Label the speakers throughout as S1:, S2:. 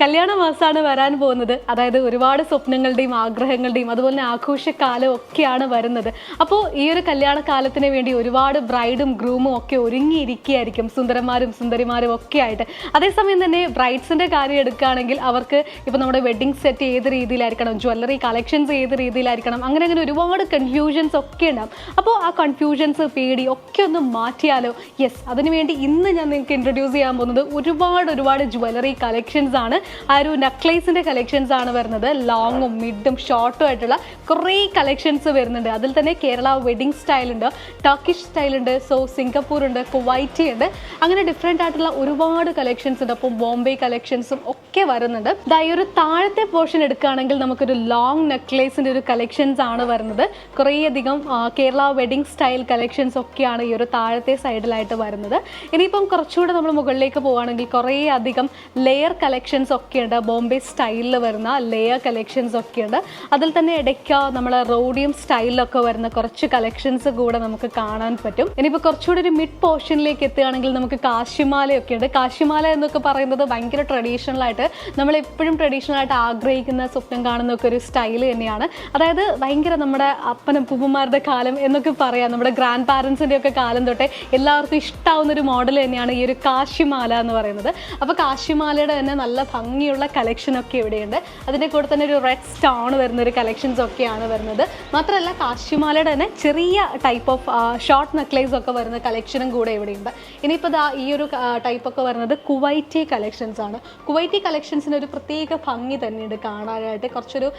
S1: കല്യാണ മാസമാണ് വരാൻ പോകുന്നത്. അതായത് ഒരുപാട് സ്വപ്നങ്ങളുടെയും ആഗ്രഹങ്ങളുടെയും അതുപോലെ തന്നെ ആഘോഷക്കാലം ഒക്കെയാണ് വരുന്നത്. അപ്പോൾ ഈ ഒരു കല്യാണ കാലത്തിന് വേണ്ടി ഒരുപാട് ബ്രൈഡും ഗ്രൂമും ഒക്കെ ഒരുങ്ങിയിരിക്കുകയായിരിക്കും. സുന്ദരന്മാരും സുന്ദരിമാരും ഒക്കെ ആയിട്ട്. അതേസമയം തന്നെ ബ്രൈഡ്സിന്റെ കാര്യം എടുക്കുകയാണെങ്കിൽ അവർക്ക് ഇപ്പോൾ നമ്മുടെ വെഡ്ഡിംഗ് സെറ്റ് ഏത് രീതിയിലായിരിക്കണം? ജ്വല്ലറി കളക്ഷൻസ് ഏത് രീതിയിലായിരിക്കണം? അങ്ങനെ അങ്ങനെ ഒരുപാട് കൺഫ്യൂഷൻസ് ഒക്കെ ഉണ്ടാവും. അപ്പോൾ ആ കൺഫ്യൂഷൻസ് പേടി ഒക്കെ ഒന്ന് മാറ്റിയാലോ? യെസ് അതിനുവേണ്ടി ഇന്ന് ഞാൻ നിങ്ങൾക്ക് ഇൻട്രൊഡ്യൂസ് ചെയ്യാൻ പോകുന്നത് ഒരുപാട് ഒരുപാട് ജ്വല്ലറി കളക്ഷൻസ് ആണ്. ആ ഒരു നെക്ലേസിന്റെ കളക്ഷൻസ് ആണ് വരുന്നത്. ലോങ്ങും മിഡും ഷോർട്ടും ആയിട്ടുള്ള കുറേ കളക്ഷൻസ് വരുന്നുണ്ട്. അതിൽ തന്നെ കേരള വെഡിങ് സ്റ്റൈൽ ഉണ്ട് ടർക്കിഷ് സ്റ്റൈൽ ഉണ്ട് സോ സിംഗപ്പൂർ ഉണ്ട് കുവൈറ്റി ഉണ്ട്. അങ്ങനെ ഡിഫറെന്റ് ആയിട്ടുള്ള ഒരുപാട് കളക്ഷൻസ് ഉണ്ട്. അപ്പോൾ ബോംബെ കളക്ഷൻസും ഒക്കെ വരുന്നുണ്ട്. ദാ ഈ ഒരു താഴത്തെ പോർഷൻ എടുക്കുകയാണെങ്കിൽ നമുക്കൊരു ലോങ് നെക്ലേസിന്റെ ഒരു കളക്ഷൻസ് ആണ് വരുന്നത്. കുറേയധികം കേരള വെഡിങ് സ്റ്റൈൽ കളക്ഷൻസ് ഒക്കെയാണ് ഈ ഒരു താഴത്തെ സൈഡിലായിട്ട് വരുന്നത്. ഇനിയിപ്പം കുറച്ചുകൂടെ നമ്മൾ മുകളിലേക്ക് പോവുകയാണെങ്കിൽ കുറേ അധികം ലെയർ കളക്ഷൻസ് ഒക്കെ ഉണ്ട്. ബോംബെ സ്റ്റൈലിൽ വരുന്ന ലെയർ കളക്ഷൻസ് ഒക്കെ ഉണ്ട്. അതിൽ തന്നെ ഇടയ്ക്ക് നമ്മൾ റോഡിയം സ്റ്റൈലിലൊക്കെ വരുന്ന കുറച്ച് കളക്ഷൻസ് കൂടെ നമുക്ക് കാണാൻ പറ്റും. ഇനിയിപ്പോൾ കുറച്ചുകൂടി ഒരു മിഡ് പോർഷനിലേക്ക് എത്തുകയാണെങ്കിൽ നമുക്ക് കാശിമാലയൊക്കെ ഉണ്ട്. കാശിമാല എന്നൊക്കെ പറയുന്നത് ഭയങ്കര ട്രഡീഷണൽ ആയിട്ട് നമ്മൾ എപ്പോഴും ട്രഡീഷണൽ ആയിട്ട് ആഗ്രഹിക്കുന്ന സ്വപ്നം കാണുന്ന ഒക്കെ ഒരു സ്റ്റൈൽ തന്നെയാണ്. അതായത് ഭയങ്കര നമ്മുടെ അപ്പനും പൂപ്പന്മാരുടെ കാലം എന്നൊക്കെ പറയാം. നമ്മുടെ ഗ്രാൻഡ് പാരൻസിന്റെ ഒക്കെ കാലം തൊട്ടേ എല്ലാവർക്കും ഇഷ്ടാവുന്ന ഒരു മോഡൽ തന്നെയാണ് ഈ ഒരു കാശിമാല എന്ന് പറയുന്നത്. അപ്പോൾ കാശിമാലയുടെ തന്നെ നല്ല ഭംഗിയുള്ള കളക്ഷനൊക്കെ ഇവിടെയുണ്ട്. അതിന്റെ കൂടെ തന്നെ ഒരു റെഡ് സ്റ്റോൺ വരുന്ന ഒരു കളക്ഷൻസ് ഒക്കെയാണ് വരുന്നത്. മാത്രമല്ല കാശിമാലയുടെ തന്നെ ചെറിയ ടൈപ്പ് ഓഫ് ഷോർട്ട് നെക്ലേസ് ഒക്കെ വരുന്ന കളക്ഷനും കൂടെ ഇവിടെയുണ്ട്. ഇനിയിപ്പോൾ ഈ ഒരു ടൈപ്പ് ഒക്കെ വരുന്നത് കുവൈറ്റി കളക്ഷൻസ് ആണ്. കുവൈറ്റി കളക്ഷൻസിന് ഒരു പ്രത്യേക ഭംഗി തന്നെയുണ്ട് കാണാനായിട്ട്. കുറച്ചൊരു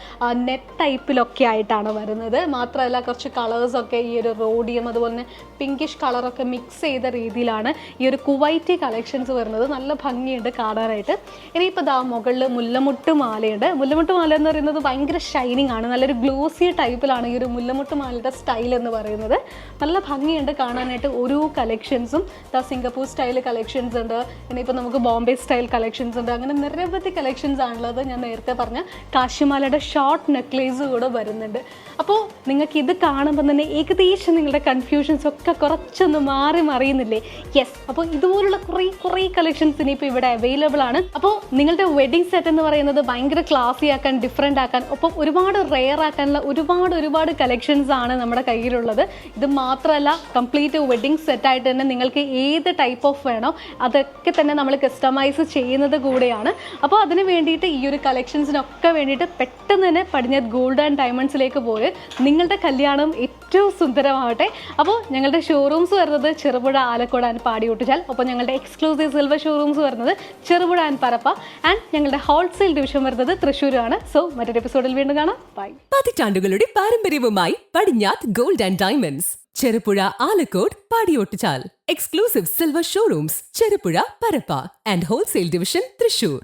S1: നെറ്റ് ടൈപ്പിലൊക്കെ ആയിട്ടാണ് വരുന്നത്. മാത്രമല്ല കുറച്ച് കളേഴ്സൊക്കെ ഈ ഒരു റോഡിയം അതുപോലെ തന്നെ പിങ്കിഷ് കളറൊക്കെ മിക്സ് ചെയ്ത രീതിയിലാണ് ഈ ഒരു കുവൈറ്റി കളക്ഷൻസ് വരുന്നത്. നല്ല ഭംഗിയുണ്ട് കാണാനായിട്ട്. ഇനിയിപ്പോൾ ദാ മുകളിൽ മുല്ലമുട്ട് മാലയുണ്ട്. മുല്ലമുട്ട് മാല എന്ന് പറയുന്നത് ഭയങ്കര ഷൈനിങ് ആണ്. നല്ലൊരു ഗ്ലോസി ടൈപ്പിലാണ് ഈ ഒരു മുല്ലമുട്ട് മാലയുടെ സ്റ്റൈൽ എന്ന് പറയുന്നത്. നല്ല ഭംഗിയുണ്ട് കാണാനായിട്ട്. ഓരോ കളക്ഷൻസും ദാ സിംഗപ്പൂർ സ്റ്റൈൽ കളക്ഷൻസ് ഉണ്ട്. ഇനിയിപ്പോൾ നമുക്ക് ബോംബെ സ്റ്റൈൽ കളക്ഷൻസ് ഉണ്ട്. അങ്ങനെ നിരവധി കളക്ഷൻസ് ആണുള്ളത് ഞാൻ നേരത്തെ പറഞ്ഞ കാശിമാലയുടെ ഷോർട്ട് നെക്ലേസ് കൂടെ വരുന്നുണ്ട്. അപ്പോൾ നിങ്ങൾക്ക് ഇത് കാണുമ്പോൾ തന്നെ ഏകദേശം നിങ്ങളുടെ കൺഫ്യൂഷൻസ് ഒക്കെ കുറച്ചൊന്ന് മാറി മറിയുന്നില്ലേ? യെസ് അപ്പോൾ ഇതുപോലുള്ള കുറേ കുറേ കളക്ഷൻസ് ഇനിയിപ്പോൾ ഇവിടെ അവൈലബിൾ ആണ്. അപ്പോൾ നിങ്ങളുടെ വെഡിങ് സെറ്റ് എന്ന് പറയുന്നത് ഭയങ്കര ക്ലാസി ആക്കാൻ ഡിഫറെന്റ് ആക്കാൻ ഒപ്പം ഒരുപാട് റെയർ ആക്കാനുള്ള ഒരുപാട് ഒരുപാട് കളക്ഷൻസ് ആണ് നമ്മുടെ കയ്യിലുള്ളത്. ഇത് മാത്രമല്ല കംപ്ലീറ്റ് വെഡിങ് സെറ്റായിട്ട് തന്നെ നിങ്ങൾക്ക് ഏത് ടൈപ്പ് ഓഫ് വേണോ അതൊക്കെ തന്നെ നമ്മൾ കസ്റ്റമൈസ് ചെയ്യുന്നത് കൂടെയാണ്. അപ്പോൾ അതിന് വേണ്ടിയിട്ട് ഈ ഒരു കളക്ഷൻസിനൊക്കെ വേണ്ടിയിട്ട് പെട്ടെന്ന് തന്നെ പടിഞ്ഞാറ് ഗോൾഡ് ആൻഡ് ഡയമണ്ട്സിലേക്ക് പോയി നിങ്ങളുടെ കല്യാണം ഏറ്റവും സുന്ദരമാവട്ടെ. അപ്പോൾ ഞങ്ങളുടെ ഷോറൂംസ് വരുന്നത് ചെറുപുഴ ആലക്കോട് ആൻഡ് പാടിയൊട്ടിച്ചാൽ അപ്പോൾ ഞങ്ങളുടെ എക്സ്ക്ലൂസീവ് സിൽവർ ഷോറൂംസ് വരുന്നത് ചെറുപുഴ ആൻഡ് പരപ്പ ആൻഡ് ഞങ്ങളുടെ ഹോൾസെയിൽ ഡിവിഷൻ വരുന്നത് തൃശ്ശൂരാണ്. സോ മറ്റൊരു എപ്പിസോഡിൽ വീണ്ടും കാണാം. ബൈ
S2: പതിറ്റാണ്ടുകളുടെ പാരമ്പര്യവുമായി Padinjath gold and diamonds Cherupuzha Alakode Padiyottuchal. Exclusive silver showrooms Cherupuzha Parappa and wholesale division Thrissur